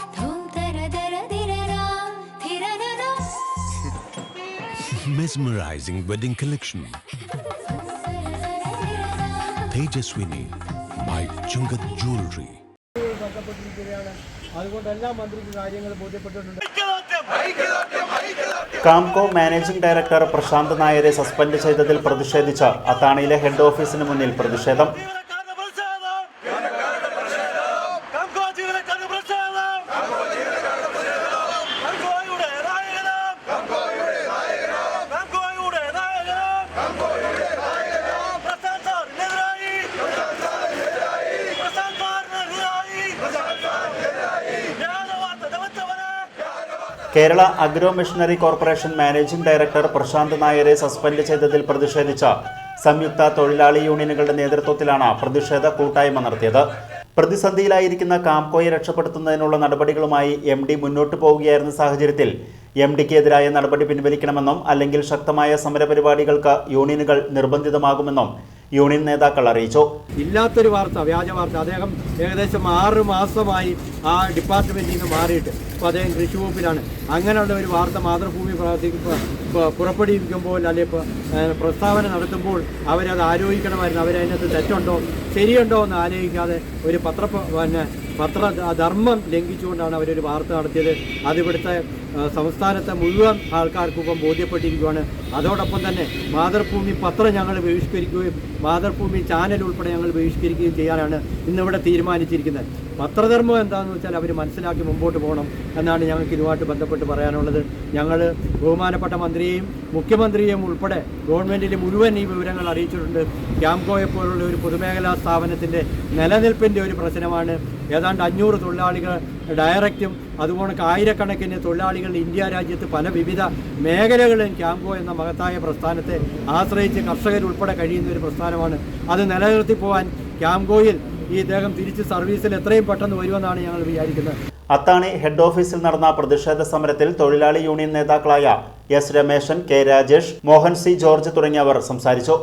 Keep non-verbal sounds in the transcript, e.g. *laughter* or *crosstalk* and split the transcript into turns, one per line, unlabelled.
*laughs* Mesmerizing wedding collection. Tejaswini by Chungat Jewelry.
അതുകൊണ്ട് എല്ലാ മന്ത്രിക്ക് കാര്യങ്ങൾ ബോധ്യപ്പെട്ടിട്ടുണ്ട്
കാംകോ മാനേജിംഗ് ഡയറക്ടർ പ്രശാന്ത് നായരെ സസ്പെൻഡ് ചെയ്തതിൽ പ്രതിഷേധിച്ച് അത്താണിയിലെ ഹെഡ് ഓഫീസിന് മുന്നിൽ പ്രതിഷേധം Kerala agro machinery corporation managing director Prashanth നായരെ സസ്പെൻഡ് ചെയ്തതിൽ പ്രതിഷേധിച്ച സംയുക്ത തൊഴിലാളി യൂണിയനുകളുടെ നേതൃത്വത്തിലാണ് പ്രതിഷേധ കൂട്ടായ്മ നടത്തിയത്. പ്രതിസന്ധിയിലായിരിക്കുന്ന കാംകോയെ രക്ഷപ്പെടുത്തുന്നതിനുള്ള നടപടികളുമായി എം ഡി മുന്നോട്ട് പോവുകയായിരുന്ന സാഹചര്യത്തിൽ എം ഡിക്കെതിരായ നടപടി പിൻവലിക്കണമെന്നും അല്ലെങ്കിൽ ശക്തമായ സമരപരിപാടികൾക്ക് യൂണിയനുകൾ നിർബന്ധിതമാകുമെന്നും യൂണിയൻ നേതാക്കൾ അറിയിച്ചു.
ഇല്ലാത്തൊരു വാർത്ത വ്യാജ വാർത്ത. അദ്ദേഹം ഏകദേശം ആറ് മാസമായി ആ ഡിപ്പാർട്ട്മെന്റിൽ നിന്ന് മാറിയിട്ട് അപ്പോൾ അദ്ദേഹം കൃഷി വകുപ്പിലാണ്. അങ്ങനെയുള്ള ഒരു വാർത്ത മാതൃഭൂമി പുറപ്പെടുവിക്കുമ്പോൾ ഇപ്പോൾ പ്രസ്താവന നടത്തുമ്പോൾ അവരത് ആലോചിക്കണമായിരുന്നു അവരതിനകത്ത് തെറ്റുണ്ടോ ശരിയുണ്ടോ എന്ന് ആലോചിക്കാതെ ഒരു പത്ര പിന്നെ പത്ര ധർമ്മം ലംഘിച്ചുകൊണ്ടാണ് അവരൊരു വാർത്ത നടത്തിയത്. അതിവിടുത്തെ സംസ്ഥാനത്തെ മുഴുവൻ ആൾക്കാർക്കൊപ്പം ബോധ്യപ്പെട്ടിരിക്കുകയാണ് അതോടൊപ്പം തന്നെ മാതൃഭൂമി പത്രം ഞങ്ങൾ ബഹിഷ്കരിക്കുകയും മാതൃഭൂമി ചാനൽ ഉൾപ്പെടെ ഞങ്ങൾ ബഹിഷ്കരിക്കുകയും ചെയ്യാനാണ് ഇന്നിവിടെ തീരുമാനിച്ചിരിക്കുന്നത്. പത്രധർമ്മം എന്താണെന്ന് വെച്ചാൽ അവർ മനസ്സിലാക്കി മുമ്പോട്ട് പോകണം എന്നാണ് ഞങ്ങൾക്ക് ഇതുമായിട്ട് ബന്ധപ്പെട്ട് പറയാനുള്ളത്. ഞങ്ങൾ ബഹുമാനപ്പെട്ട മന്ത്രിയെയും മുഖ്യമന്ത്രിയെയും ഉൾപ്പെടെ ഗവൺമെന്റിൽ മുഴുവൻ ഈ വിവരങ്ങൾ അറിയിച്ചിട്ടുണ്ട്. ക്യാംകോയെ പോലുള്ള ഒരു പൊതുമേഖലാ സ്ഥാപനത്തിന്റെ നിലനിൽപ്പിന്റെ ഒരു പ്രശ്നമാണ്. ഏതാണ്ട് അഞ്ഞൂറ് തൊഴിലാളികൾ ഡയറക്റ്റും അതുപോലെ ആയിരക്കണക്കിന് തൊഴിലാളികൾ ഇന്ത്യ രാജ്യത്ത് പല വിവിധ മേഖലകളിൽ ക്യാമ്പോ എന്ന മഹത്തായ പ്രസ്ഥാനത്തെ ആശ്രയിച്ച് കർഷകരുൾപ്പെടെ കഴിയുന്ന ഒരു പ്രസ്ഥാനമാണ്. അത് നിലനിർത്തി പോകാൻ ക്യാമ്പോയിൽ ഈ ഇദ്ദേഹം തിരിച്ച് സർവീസിൽ എത്രയും പെട്ടെന്ന് വരുമെന്നാണ് ഞങ്ങൾ വിചാരിക്കുന്നത്.
അത്താണി ഹെഡ് ഓഫീസിൽ നടന്ന പ്രതിഷേധ സമരത്തിൽ തൊഴിലാളി യൂണിയൻ നേതാക്കളായ S Rameshan K Rajesh Mohan C George തുടങ്ങിയവർ സംസാരിച്ചു.